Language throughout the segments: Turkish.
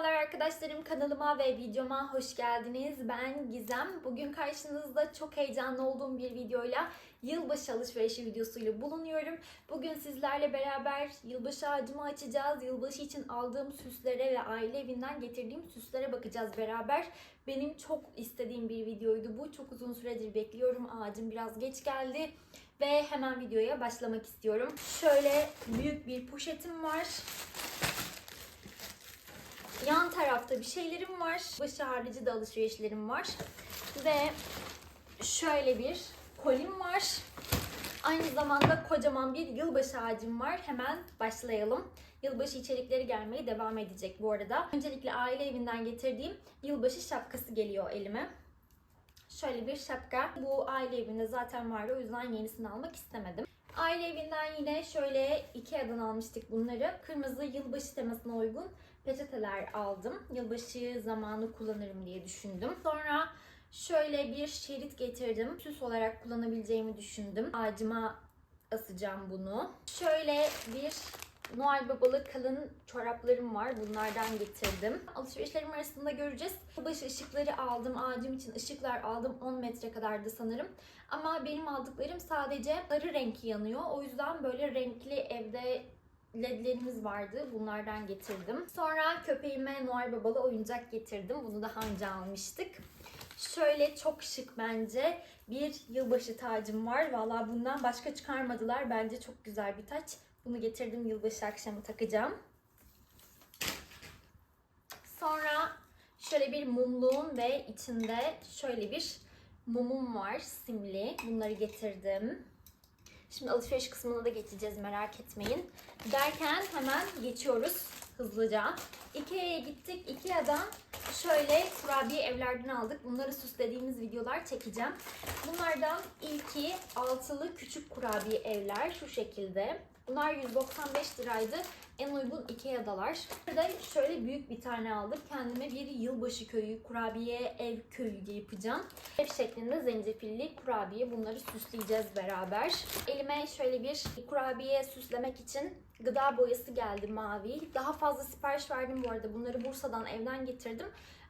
Merhabalar arkadaşlarım kanalıma ve videoma hoş geldiniz. Ben Gizem. Bugün karşınızda çok heyecanlı olduğum bir videoyla yılbaşı alışverişi videosuyla bulunuyorum. Bugün sizlerle beraber yılbaşı ağacımı açacağız. Yılbaşı için aldığım süslere ve aile evinden getirdiğim süslere bakacağız beraber. Benim çok istediğim bir videoydu bu. Çok uzun süredir bekliyorum. Ağacım biraz geç geldi. Ve hemen videoya başlamak istiyorum. Şöyle büyük bir poşetim var. Yan tarafta bir şeylerim var. Başı harici de alışverişlerim var. Ve şöyle bir kolim var. Aynı zamanda kocaman bir yılbaşı ağacım var. Hemen başlayalım. Yılbaşı içerikleri gelmeye devam edecek bu arada. Öncelikle aile evinden getirdiğim yılbaşı şapkası geliyor elime. Şöyle bir şapka. Bu aile evinde zaten vardı o yüzden yenisini almak istemedim. Aile evinden yine şöyle Ikea'dan almıştık bunları. Kırmızı yılbaşı temasına uygun peçeteler aldım. Yılbaşı zamanı kullanırım diye düşündüm. Sonra şöyle bir şerit getirdim. Süs olarak kullanabileceğimi düşündüm. Ağacıma asacağım bunu. Şöyle bir Noel babalı kalın çoraplarım var. Bunlardan getirdim. Alışverişlerim arasında göreceğiz. Yılbaşı ışıkları aldım. Ağacım için ışıklar aldım. 10 metre kadardı sanırım. Ama benim aldıklarım sadece sarı renk yanıyor. O yüzden böyle renkli evde ledlerimiz vardı. Bunlardan getirdim. Sonra köpeğime Noel babalı oyuncak getirdim. Bunu daha önce almıştık. Şöyle çok şık bence bir yılbaşı tacım var. Valla bundan başka çıkarmadılar. Bence çok güzel bir taç. Bunu getirdim yılbaşı akşamı takacağım. Sonra şöyle bir mumluğum ve içinde şöyle bir mumum var simli. Bunları getirdim. Şimdi alışveriş kısmına da geçeceğiz merak etmeyin. Derken hemen geçiyoruz hızlıca. Ikea'ya gittik. Ikea'dan şöyle kurabiye evlerden aldık. Bunları süslediğimiz videolar çekeceğim. Bunlardan ilki altılı küçük kurabiye evler şu şekilde. Bunlar 195 liraydı. En uygun Ikea'dalar. Burada şöyle büyük bir tane aldım. Kendime bir yılbaşı köyü, kurabiye ev köyü yapacağım. Ev şeklinde zencefilli kurabiye. Bunları süsleyeceğiz beraber. Elime şöyle bir kurabiye süslemek için gıda boyası geldi mavi. Daha fazla sipariş verdim bu arada. Bunları Bursa'dan evden getirdim.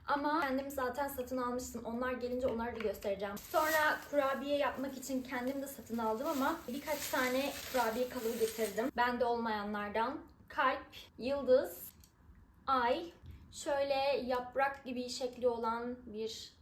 Ama kendim zaten satın almıştım. Onlar gelince onları da göstereceğim. Sonra kurabiye yapmak için kendim de satın aldım ama birkaç tane kurabiye kalıbı getirdim. Bende olmayanlardan kalp, yıldız, ay, şöyle yaprak gibi şekli olan bir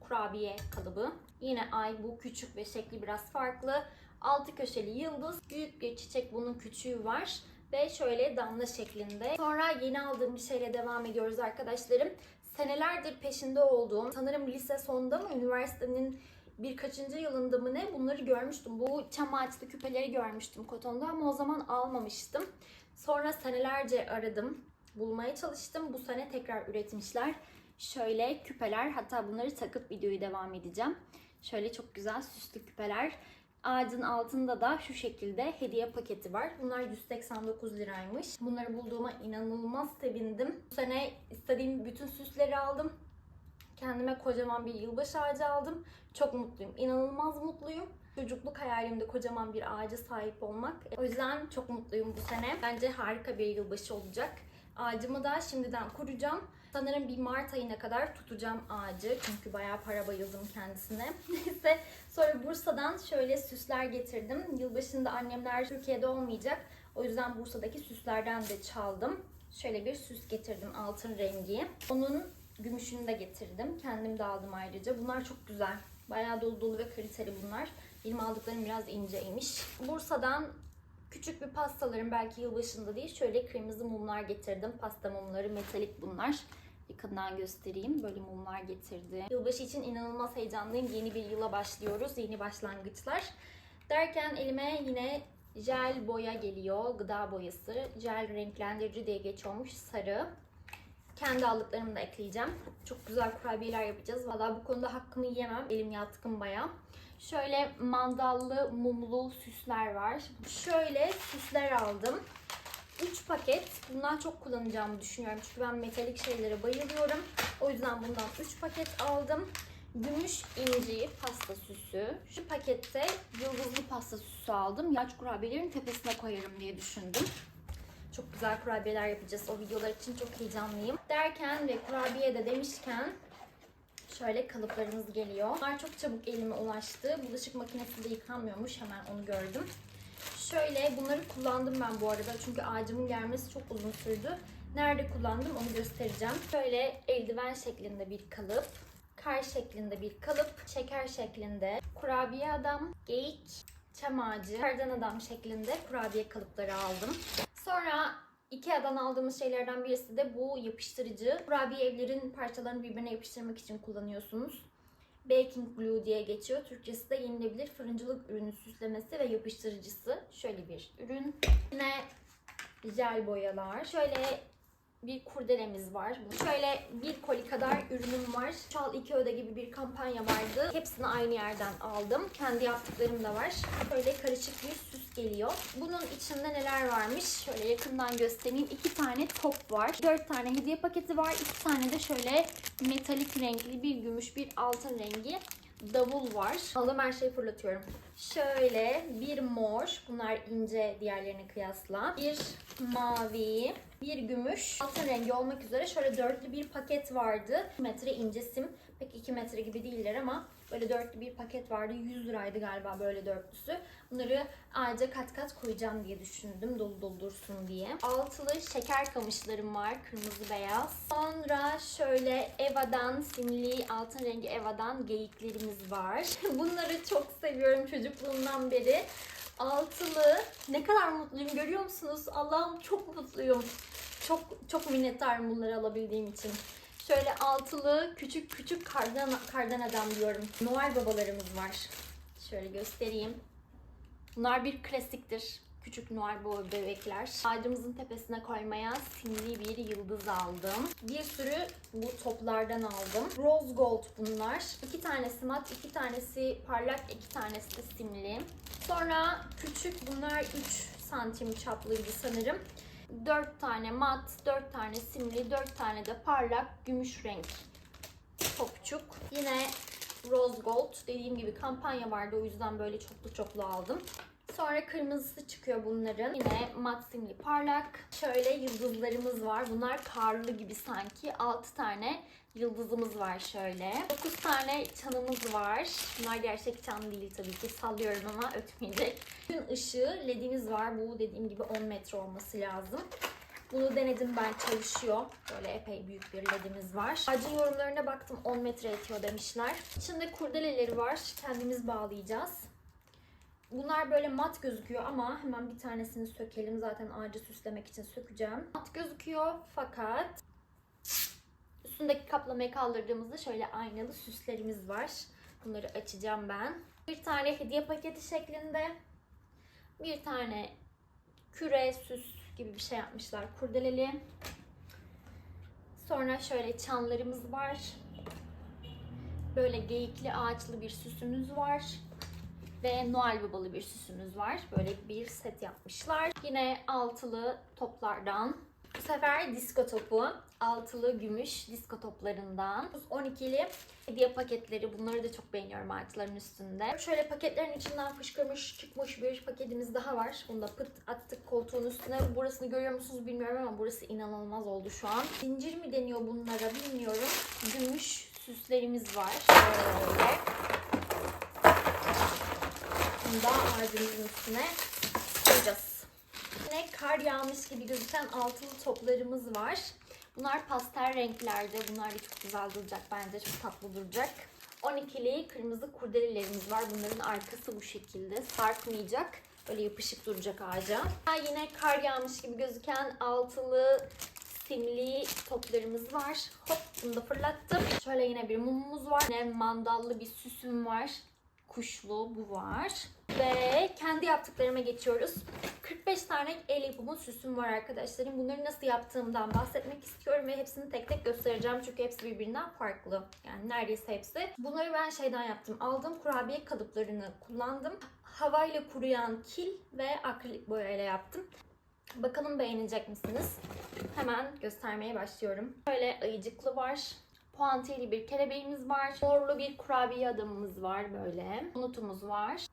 kurabiye kalıbı. Yine ay bu küçük ve şekli biraz farklı. Altı köşeli yıldız, büyük bir çiçek bunun küçüğü var ve şöyle damla şeklinde. Sonra yeni aldığım bir şeyle devam ediyoruz arkadaşlarım. Senelerdir peşinde olduğum, sanırım lise sonunda mı, üniversitenin birkaçıncı yılında mı ne bunları görmüştüm. Bu çam ağaçlı küpeleri görmüştüm kotonda ama o zaman almamıştım. Sonra senelerce aradım, bulmaya çalıştım. Bu sene tekrar üretmişler. Şöyle küpeler, hatta bunları takıp videoyu devam edeceğim. Şöyle çok güzel süslü küpeler. Ağacın altında da şu şekilde hediye paketi var. Bunlar 189 liraymış. Bunları bulduğuma inanılmaz sevindim. Bu sene istediğim bütün süsleri aldım. Kendime kocaman bir yılbaşı ağacı aldım. Çok mutluyum. İnanılmaz mutluyum. Çocukluk hayalimde kocaman bir ağaca sahip olmak. O yüzden çok mutluyum bu sene. Bence harika bir yılbaşı olacak. Ağacımı da şimdiden kuracağım. Sanırım bir Mart ayına kadar tutacağım ağacı. Çünkü bayağı para bayıldım kendisine. Neyse sonra Bursa'dan şöyle süsler getirdim. Yılbaşında annemler Türkiye'de olmayacak. O yüzden Bursa'daki süslerden de çaldım. Şöyle bir süs getirdim altın rengi. Onun gümüşünü de getirdim. Kendim de aldım ayrıca. Bunlar çok güzel. Bayağı dolu dolu ve kaliteli bunlar. Benim aldıklarım biraz inceymiş. Bursa'dan küçük bir pastalarım belki yılbaşında değil. Şöyle kırmızı mumlar getirdim. Pasta mumları metalik bunlar. Yakından göstereyim. Böyle mumlar getirdi. Yılbaşı için inanılmaz heyecanlıyım. Yeni bir yıla başlıyoruz. Yeni başlangıçlar. Derken elime yine jel boya geliyor. Gıda boyası. Jel renklendirici diye geçiyormuş. Sarı. Kendi aldıklarımı da ekleyeceğim. Çok güzel kurabiyeler yapacağız. Valla bu konuda hakkımı yiyemem. Elim yatkın baya. Şöyle mandallı mumlu süsler var. Şöyle süsler aldım. 3 paket. Bundan çok kullanacağımı düşünüyorum. Çünkü ben metalik şeylere bayılıyorum. O yüzden bundan 3 paket aldım. Gümüş inci pasta süsü. Şu pakette yıldızlı pasta süsü aldım. Yaş kurabiyelerin tepesine koyarım diye düşündüm. Çok güzel kurabiyeler yapacağız. O videolar için çok heyecanlıyım. Derken ve kurabiye de demişken şöyle kalıplarımız geliyor. Bunlar çok çabuk elime ulaştı. Bulaşık makinesinde yıkanmıyormuş. Hemen onu gördüm. Şöyle bunları kullandım ben bu arada. Çünkü ağacımın gelmesi çok uzun sürdü. Nerede kullandım onu göstereceğim. Şöyle eldiven şeklinde bir kalıp, kar şeklinde bir kalıp, şeker şeklinde, kurabiye adam, geyik, çam ağacı, kardan adam şeklinde kurabiye kalıpları aldım. Sonra Ikea'dan aldığımız şeylerden birisi de bu yapıştırıcı. Kurabiye evlerin parçalarını birbirine yapıştırmak için kullanıyorsunuz. Baking glue diye geçiyor. Türkçesi de yenilebilir fırıncılık ürünü süslemesi ve yapıştırıcısı. Şöyle bir ürün. Yine jel boyalar. Şöyle bir kurdelemiz var. Şöyle bir koli kadar ürünüm var. Çal iki öde gibi bir kampanya vardı. Hepsini aynı yerden aldım. Kendi yaptıklarım da var. Böyle karışık bir süs geliyor. Bunun içinde neler varmış? Şöyle yakından göstereyim. İki tane top var. Dört tane hediye paketi var. İki tane de şöyle metalik renkli bir gümüş bir altın rengi davul var. Aldığım her şeyi fırlatıyorum. Şöyle bir mor. Bunlar ince diğerlerine kıyasla. Bir mavi. Bir gümüş. Altın rengi olmak üzere şöyle dörtlü bir paket vardı. 2 metre ince sim. Pek 2 metre gibi değiller ama böyle dörtlü bir paket vardı. 100 liraydı galiba böyle dörtlüsü. Bunları ağaca kat kat koyacağım diye düşündüm. Dolu dolu dursun diye. Altılı şeker kamışlarım var. Kırmızı beyaz. Sonra şöyle Eva'dan simli altın rengi Eva'dan geyiklerimiz var. Bunları çok seviyorum çocukluğumdan beri. Altılı. Ne kadar mutluyum görüyor musunuz? Allah'ım çok mutluyum. Çok çok minnettarım bunları alabildiğim için. Şöyle altılı küçük küçük kardan, kardan adam diyorum. Noel babalarımız var. Şöyle göstereyim. Bunlar bir klasiktir. Küçük Noel Baba bebekler. Ağacımızın tepesine koymaya simli bir yıldız aldım. Bir sürü bu toplardan aldım. Rose Gold bunlar. İki tanesi mat, iki tanesi parlak, iki tanesi de simli. Sonra küçük bunlar 3 santim çaplıydı sanırım. 4 tane mat, 4 tane simli, 4 tane de parlak gümüş renk topçuk. Yine Rose Gold dediğim gibi kampanya vardı o yüzden böyle çoklu çoklu aldım. Sonra kırmızısı çıkıyor bunların. Yine mat parlak. Şöyle yıldızlarımız var. Bunlar karlı gibi sanki. 6 tane yıldızımız var şöyle. 9 tane çanımız var. Bunlar gerçek çan değil tabii ki. Sallıyorum ama ötmeyecek. Gün ışığı ledimiz var. Bu dediğim gibi 10 metre olması lazım. Bunu denedim ben çalışıyor. Böyle epey büyük bir ledimiz var. Ağacın yorumlarına baktım 10 metre yetiyor demişler. İçinde kurdeleleri var. Kendimiz bağlayacağız. Bunlar böyle mat gözüküyor ama hemen bir tanesini sökelim. Zaten ağacı süslemek için sökeceğim. Mat gözüküyor fakat üstündeki kaplamayı kaldırdığımızda şöyle aynalı süslerimiz var. Bunları açacağım ben. Bir tane hediye paketi şeklinde. Bir tane küre süs gibi bir şey yapmışlar. Kurdeleli. Sonra şöyle çanlarımız var. Böyle geyikli ağaçlı bir süsümüz var. Ve Noel babalı bir süsümüz var. Böyle bir set yapmışlar. Yine altılı toplardan. Bu sefer disko topu. Altılı gümüş disko toplarından. 12'li hediye paketleri. Bunları da çok beğeniyorum ağaçların üstünde. Şöyle paketlerin içinden fışkırmış çıkmış bir paketimiz daha var. Bunu da pıt attık koltuğun üstüne. Burasını görüyor musunuz bilmiyorum ama burası inanılmaz oldu şu an. Zincir mi deniyor bunlara bilmiyorum. Gümüş süslerimiz var. Şöyle. Bunu da ağacımızın üstüne koyacağız. Yine kar yağmış gibi gözüken altılı toplarımız var. Bunlar pastel renklerde. Bunlar da çok güzel duracak bence. Çok tatlı duracak. 12'li kırmızı kurdelelerimiz var. Bunların arkası bu şekilde. Sarkmayacak. Böyle yapışık duracak ağaca. Yine kar yağmış gibi gözüken altılı simli toplarımız var. Hop bunu da fırlattım. Şöyle yine bir mumumuz var. Yine mandallı bir süsüm var. Kuşlu bu var. Ve kendi yaptıklarıma geçiyoruz. 45 tane el yapımı süsüm var arkadaşlarım. Bunları nasıl yaptığımdan bahsetmek istiyorum ve hepsini tek tek göstereceğim. Çünkü hepsi birbirinden farklı. Yani neredeyse hepsi. Bunları ben şeyden yaptım. Aldığım kurabiye kalıplarını kullandım. Havayla kuruyan kil ve akrilik boyayla yaptım. Bakalım beğenecek misiniz? Hemen göstermeye başlıyorum. Böyle ayıcıklı var. Puantiyeli bir kelebeğimiz var. Morlu bir kurabiye adamımız var böyle. Unutumuz var.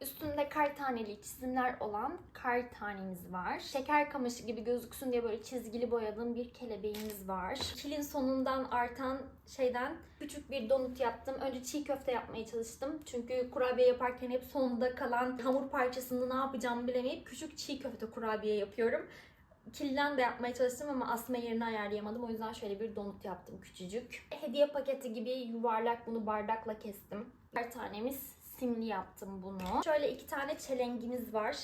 Üstünde kar taneli çizimler olan kar tanemiz var. Şeker kamışı gibi gözüksün diye böyle çizgili boyadığım bir kelebeğimiz var. Kilin sonundan artan şeyden küçük bir donut yaptım. Önce çiğ köfte yapmaya çalıştım. Çünkü kurabiye yaparken hep sonunda kalan hamur parçasını ne yapacağımı bilemeyip küçük çiğ köfte kurabiye yapıyorum. Kilden de yapmaya çalıştım ama asma yerini ayarlayamadım. O yüzden şöyle bir donut yaptım küçücük. Hediye paketi gibi yuvarlak bunu bardakla kestim. Bir tanemiz simli yaptım bunu. Şöyle iki tane çelengimiz var.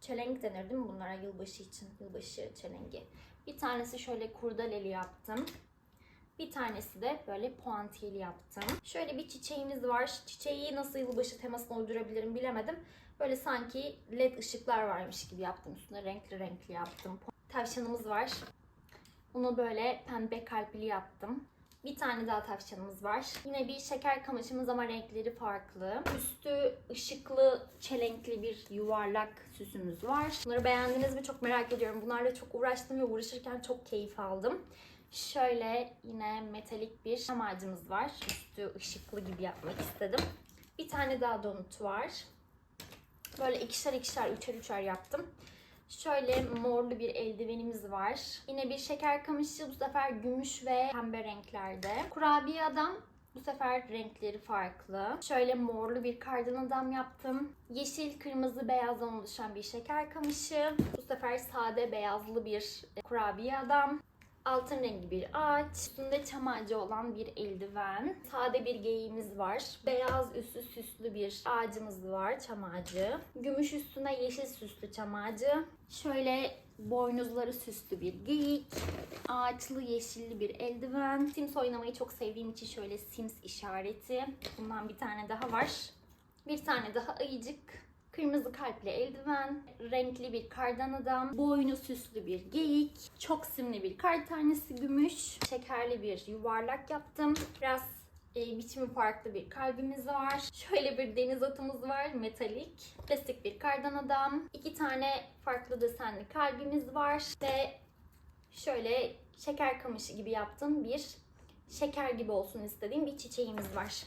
Çelenk denir değil mi bunlara yılbaşı için? Yılbaşı çelengi. Bir tanesi şöyle kurdaleli yaptım. Bir tanesi de böyle puantiyeli yaptım. Şöyle bir çiçeğimiz var. Çiçeği nasıl yılbaşı temasına uydurabilirim bilemedim. Böyle sanki led ışıklar varmış gibi yaptım. Üstüne renkli renkli yaptım. Tavşanımız var. Bunu böyle pembe kalpli yaptım. Bir tane daha tavşanımız var. Yine bir şeker kamışımız ama renkleri farklı. Üstü ışıklı, çelenkli bir yuvarlak süsümüz var. Bunları beğendiniz mi çok merak ediyorum. Bunlarla çok uğraştım ve uğraşırken çok keyif aldım. Şöyle yine metalik bir şam ağacımız var. Üstü ışıklı gibi yapmak istedim. Bir tane daha donut var. Böyle ikişer ikişer, üçer üçer yaptım. Şöyle morlu bir eldivenimiz var. Yine bir şeker kamışı bu sefer gümüş ve pembe renklerde. Kurabiye adam bu sefer renkleri farklı. Şöyle morlu bir kardan adam yaptım. Yeşil, kırmızı, beyazdan oluşan bir şeker kamışı. Bu sefer sade beyazlı bir kurabiye adam. Altın rengi bir ağaç, üstünde çam ağacı olan bir eldiven, sade bir geyiğimiz var, beyaz üstü süslü bir ağacımız var, çam ağacı, gümüş üstüne yeşil süslü çam ağacı, şöyle boynuzları süslü bir geyik, ağaçlı yeşilli bir eldiven, Sims oynamayı çok sevdiğim için şöyle Sims işareti, bundan bir tane daha var, bir tane daha ayıcık, Kırmızı kalpli eldiven, renkli bir kardan adam, boynu süslü bir geyik, çok simli bir kar tanesi gümüş, şekerli bir yuvarlak yaptım. Biraz e, biçimi farklı bir kalbimiz var. Şöyle bir deniz atımız var, metalik. Plastik bir kardan adam. iki tane farklı desenli kalbimiz var. Ve şöyle şeker kamışı gibi yaptığım bir şeker gibi olsun istediğim bir çiçeğimiz var.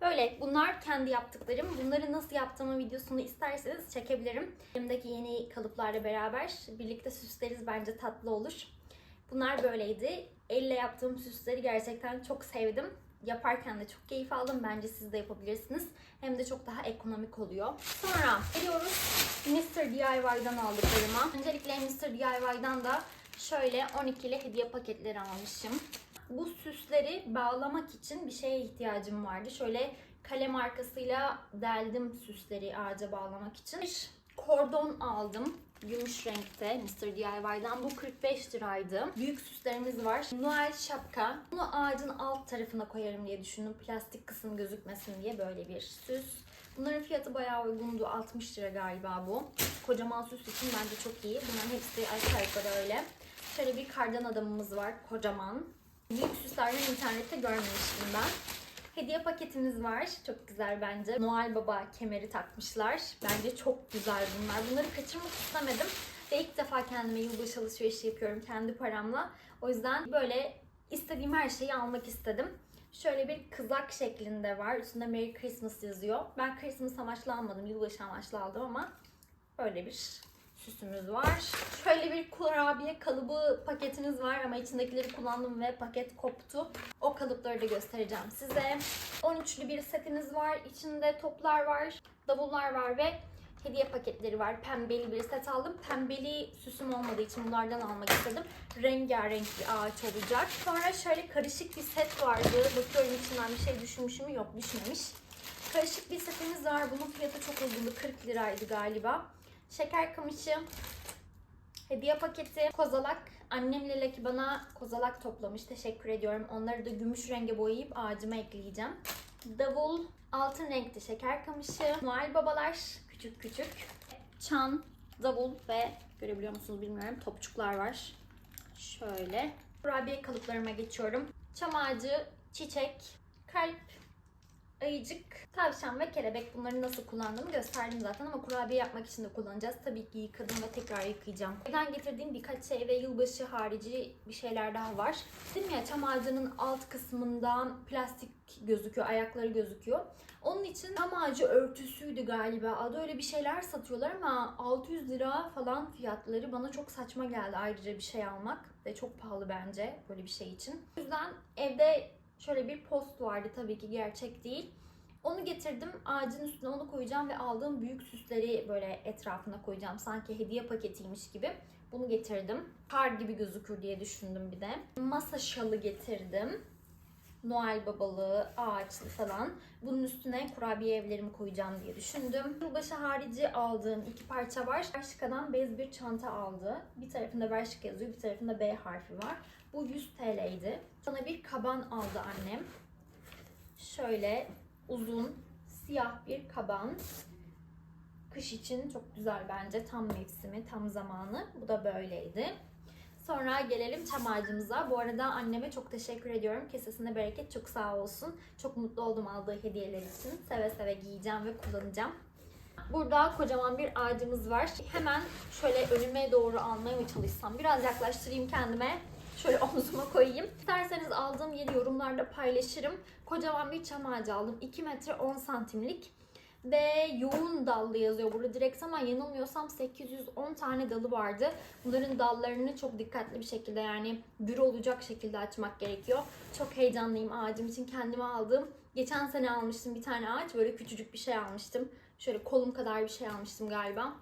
Böyle bunlar kendi yaptıklarım. Bunları nasıl yaptığımın videosunu isterseniz çekebilirim. Elimdeki yeni kalıplarla beraber birlikte süsleriz bence tatlı olur. Bunlar böyleydi. Elle yaptığım süsleri gerçekten çok sevdim. Yaparken de çok keyif aldım. Bence siz de yapabilirsiniz. Hem de çok daha ekonomik oluyor. Sonra geliyoruz Mr. DIY'dan aldıklarıma. Öncelikle Mr. DIY'dan da şöyle 12'li hediye paketleri almışım bu süsleri bağlamak için bir şeye ihtiyacım vardı. Şöyle kalem arkasıyla deldim süsleri ağaca bağlamak için. Bir kordon aldım. Gümüş renkte Mr. DIY'dan. Bu 45 liraydı. Büyük süslerimiz var. Noel şapka. Bunu ağacın alt tarafına koyarım diye düşündüm. Plastik kısım gözükmesin diye böyle bir süs. Bunların fiyatı bayağı uygundu. 60 lira galiba bu. Kocaman süs için bence çok iyi. Bunların hepsi aşağı yukarı öyle. Şöyle bir kardan adamımız var. Kocaman. Büyük internette görmemiştim ben. Hediye paketimiz var. Çok güzel bence. Noel Baba kemeri takmışlar. Bence çok güzel bunlar. Bunları kaçırmak istemedim. Ve ilk defa kendime yılbaşı alışverişi yapıyorum kendi paramla. O yüzden böyle istediğim her şeyi almak istedim. Şöyle bir kızak şeklinde var. Üstünde Merry Christmas yazıyor. Ben Christmas amaçlı almadım. Yılbaşı amaçlı aldım ama böyle bir süsümüz var. Şöyle bir kurabiye kalıbı paketimiz var ama içindekileri kullandım ve paket koptu. O kalıpları da göstereceğim size. 13'lü bir setimiz var. İçinde toplar var, davullar var ve hediye paketleri var. Pembeli bir set aldım. Pembeli süsüm olmadığı için bunlardan almak istedim. Rengarenk bir ağaç olacak. Sonra şöyle karışık bir set vardı. Bakıyorum içinden bir şey düşmüş mü? Yok düşmemiş. Karışık bir setimiz var. Bunun fiyatı çok uygundu. 40 liraydı galiba. Şeker kamışı, hediye paketi, kozalak. Annem Lelaki bana kozalak toplamış. Teşekkür ediyorum. Onları da gümüş renge boyayıp ağacıma ekleyeceğim. Davul, altın renkli şeker kamışı, Noel babalar, küçük küçük. Çan, davul ve görebiliyor musunuz bilmiyorum topçuklar var. Şöyle. Kurabiye kalıplarıma geçiyorum. Çam ağacı, çiçek, kalp, ayıcık, tavşan ve kelebek bunları nasıl kullandığımı gösterdim zaten ama kurabiye yapmak için de kullanacağız. Tabii ki yıkadım ve tekrar yıkayacağım. Evden getirdiğim birkaç şey ve yılbaşı harici bir şeyler daha var. Dedim ya çam ağacının alt kısmından plastik gözüküyor, ayakları gözüküyor. Onun için çam ağacı örtüsüydü galiba. Adı öyle bir şeyler satıyorlar ama 600 lira falan fiyatları bana çok saçma geldi ayrıca bir şey almak ve çok pahalı bence böyle bir şey için. O yüzden evde şöyle bir post vardı tabii ki gerçek değil. Onu getirdim. Ağacın üstüne onu koyacağım ve aldığım büyük süsleri böyle etrafına koyacağım. Sanki hediye paketiymiş gibi. Bunu getirdim. Kar gibi gözükür diye düşündüm bir de. Masa şalı getirdim. Noel babalı, ağaçlı falan. Bunun üstüne kurabiye evlerimi koyacağım diye düşündüm. Yılbaşı harici aldığım iki parça var. Bershka'dan bez bir çanta aldı. Bir tarafında Bershka yazıyor, bir tarafında B harfi var. Bu 100 TL'ydi. Bana bir kaban aldı annem. Şöyle uzun, siyah bir kaban. Kış için çok güzel bence. Tam mevsimi, tam zamanı. Bu da böyleydi. Sonra gelelim çam ağacımıza. Bu arada anneme çok teşekkür ediyorum. Kesesine bereket çok sağ olsun. Çok mutlu oldum aldığı hediyeler için. Seve seve giyeceğim ve kullanacağım. Burada kocaman bir ağacımız var. Hemen şöyle önüme doğru almaya mı çalışsam? Biraz yaklaştırayım kendime. Şöyle omzuma koyayım. İsterseniz aldığım yeri yorumlarda paylaşırım. Kocaman bir çam ağacı aldım. 2 metre 10 santimlik. Ve yoğun dallı yazıyor burada direkt ama yanılmıyorsam 810 tane dalı vardı. Bunların dallarını çok dikkatli bir şekilde yani gür olacak şekilde açmak gerekiyor. Çok heyecanlıyım ağacım için kendime aldığım. Geçen sene almıştım bir tane ağaç böyle küçücük bir şey almıştım. Şöyle kolum kadar bir şey almıştım galiba.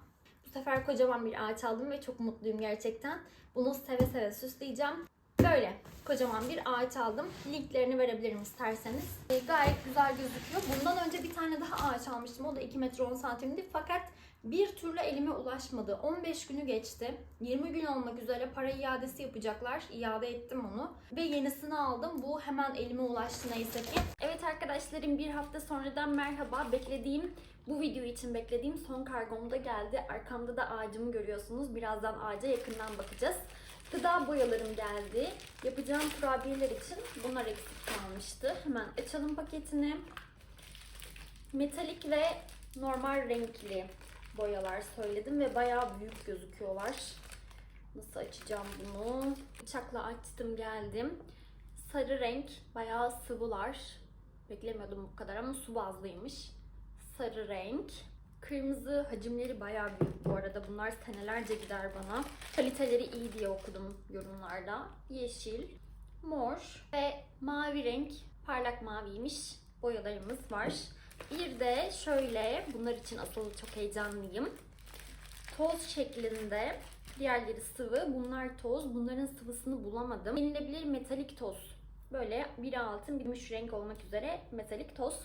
Bu sefer kocaman bir ağaç aldım ve çok mutluyum gerçekten. Bunu seve seve süsleyeceğim. Böyle kocaman bir ağaç aldım. Linklerini verebilirim isterseniz. E, gayet güzel gözüküyor. Bundan önce bir tane daha ağaç almıştım. O da 2 metre 10 santimdi. Fakat bir türlü elime ulaşmadı. 15 günü geçti. 20 gün olmak üzere para iadesi yapacaklar. İade ettim onu. Ve yenisini aldım. Bu hemen elime ulaştı neyse ki. Evet arkadaşlarım bir hafta sonradan merhaba. Beklediğim bu video için beklediğim son kargom da geldi. Arkamda da ağacımı görüyorsunuz. Birazdan ağaca yakından bakacağız. Gıda boyalarım geldi. Yapacağım kurabiyeler için bunlar eksik kalmıştı. Hemen açalım paketini. Metalik ve normal renkli boyalar söyledim ve bayağı büyük gözüküyorlar. Nasıl açacağım bunu? Bıçakla açtım geldim. Sarı renk bayağı sıvılar. Beklemiyordum bu kadar ama su bazlıymış. Sarı renk. Kırmızı hacimleri bayağı büyük bu arada. Bunlar senelerce gider bana. Kaliteleri iyi diye okudum yorumlarda. Yeşil, mor ve mavi renk. Parlak maviymiş. Boyalarımız var. Bir de şöyle, bunlar için asıl çok heyecanlıyım. Toz şeklinde. Diğerleri sıvı. Bunlar toz. Bunların sıvısını bulamadım. Yenilebilir metalik toz. Böyle biri altın, bir gümüş renk olmak üzere metalik toz.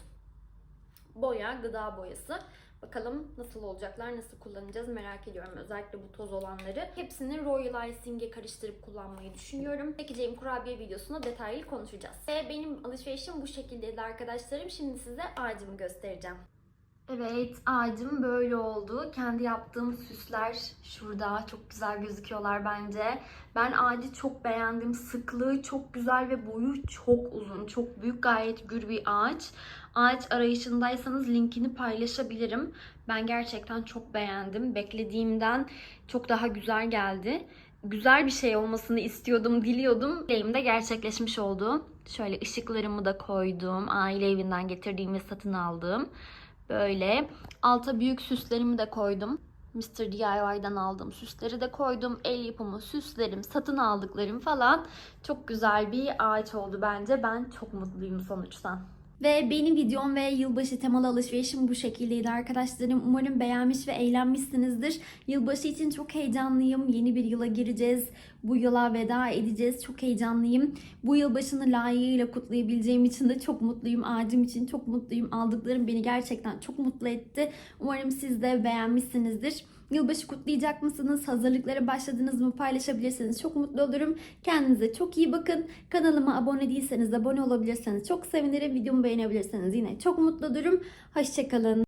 Boya, gıda boyası. Bakalım nasıl olacaklar, nasıl kullanacağız merak ediyorum. Özellikle bu toz olanları. Hepsini Royal Icing'e karıştırıp kullanmayı düşünüyorum. Çekeceğim kurabiye videosunda detaylı konuşacağız. Ve benim alışverişim bu şekildeydi arkadaşlarım. Şimdi size ağacımı göstereceğim. Evet ağacım böyle oldu. Kendi yaptığım süsler şurada çok güzel gözüküyorlar bence. Ben ağacı çok beğendim. Sıklığı çok güzel ve boyu çok uzun. Çok büyük gayet gür bir ağaç. Ağaç arayışındaysanız linkini paylaşabilirim. Ben gerçekten çok beğendim. Beklediğimden çok daha güzel geldi. Güzel bir şey olmasını istiyordum, diliyordum. Dileğim de gerçekleşmiş oldu. Şöyle ışıklarımı da koydum. Aile evinden getirdiğimiz satın aldığım. Böyle alta büyük süslerimi de koydum. Mr. DIY'dan aldığım süsleri de koydum. El yapımı süslerim, satın aldıklarım falan. Çok güzel bir ağaç oldu bence. Ben çok mutluyum sonuçtan. Ve benim videom ve yılbaşı temalı alışverişim bu şekildeydi arkadaşlarım. Umarım beğenmiş ve eğlenmişsinizdir. Yılbaşı için çok heyecanlıyım. Yeni bir yıla gireceğiz. Bu yıla veda edeceğiz. Çok heyecanlıyım. Bu yılbaşını layığıyla kutlayabileceğim için de çok mutluyum. Ağacım için çok mutluyum. Aldıklarım beni gerçekten çok mutlu etti. Umarım siz de beğenmişsinizdir. Yılbaşı kutlayacak mısınız? Hazırlıklara başladınız mı? Paylaşabilirseniz çok mutlu olurum. Kendinize çok iyi bakın. Kanalıma abone değilseniz abone olabilirseniz çok sevinirim. Videomu beğenebilirseniz yine çok mutlu olurum. Hoşçakalın.